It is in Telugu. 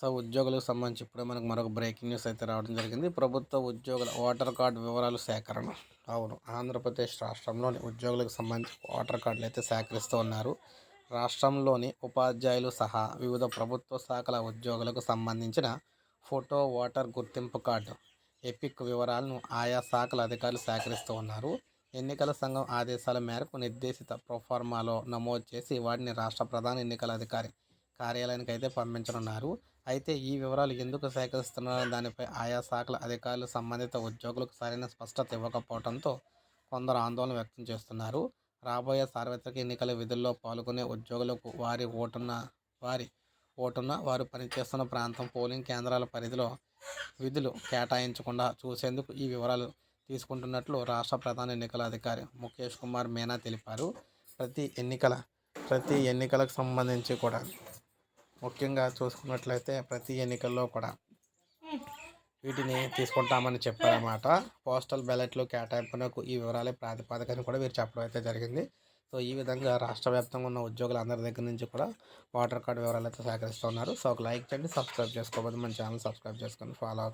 సో ఉద్యోగులకు సంబంధించి ఇప్పుడే మనకు మరొక బ్రేకింగ్ న్యూస్ అయితే రావడం జరిగింది. ప్రభుత్వ ఉద్యోగుల ఓటర్ కార్డు వివరాలు సేకరణ. అవును ఆంధ్రప్రదేశ్ రాష్ట్రంలోని ఉద్యోగులకు సంబంధించి ఓటర్ కార్డులు అయితే సేకరిస్తూ ఉన్నారు. రాష్ట్రంలోని ఉపాధ్యాయులు సహా వివిధ ప్రభుత్వ శాఖల ఉద్యోగులకు సంబంధించిన ఫోటో ఓటర్ గుర్తింపు కార్డు ఎపిక్ వివరాలను ఆయా శాఖల అధికారులు సేకరిస్తూ ఉన్నారు. ఎన్నికల సంఘం ఆదేశాల మేరకు నిర్దేశిత ప్రొఫార్మాలో నమోదు చేసి వాటిని రాష్ట్ర ప్రధాన ఎన్నికల అధికారి కార్యాలయానికి అయితే పంపించనున్నారు. అయితే ఈ వివరాలు ఎందుకు సేకరిస్తున్నారో? దానిపై ఆయా శాఖల అధికారులు సంబంధిత ఉద్యోగులకు సరైన స్పష్టత ఇవ్వకపోవడంతో కొందరు ఆందోళన వ్యక్తం చేస్తున్నారు. రాబోయే సార్వత్రిక ఎన్నికల విధుల్లో పాల్గొనే ఉద్యోగులకు వారి ఓటున్న వారి ఓటున్న వారు పనిచేస్తున్న ప్రాంతం పోలింగ్ కేంద్రాల పరిధిలో విధులు కేటాయించకుండా చూసేందుకు ఈ వివరాలు తీసుకుంటున్నట్లు రాష్ట్ర ప్రధాన ఎన్నికల అధికారి ముఖేష్ కుమార్ మీనా తెలిపారు. ప్రతి ఎన్నికల ప్రతి ఎన్నికలకు సంబంధించి కూడా ముఖ్యంగా చూసుకున్నట్లయితే ప్రతి ఎన్నికల్లో కూడా వీటిని తీసుకుంటామని చెప్పారన్నమాట. పోస్టల్ బ్యాలెట్లు కేటాయింపునకు ఈ వివరాలే ప్రాతిపదికని కూడా వీరు చెప్పడం అయితే జరిగింది. సో ఈ విధంగా రాష్ట్ర వ్యాప్తంగా ఉన్న ఉద్యోగులందరి దగ్గర నుంచి కూడా ఓటర్ కార్డు వివరాలు అయితే సేకరిస్తున్నారు. సో ఒక లైక్ చేయండి సబ్స్క్రైబ్ చేసుకోబోదు మన ఛానల్ సబ్స్క్రైబ్ చేసుకొని ఫాలో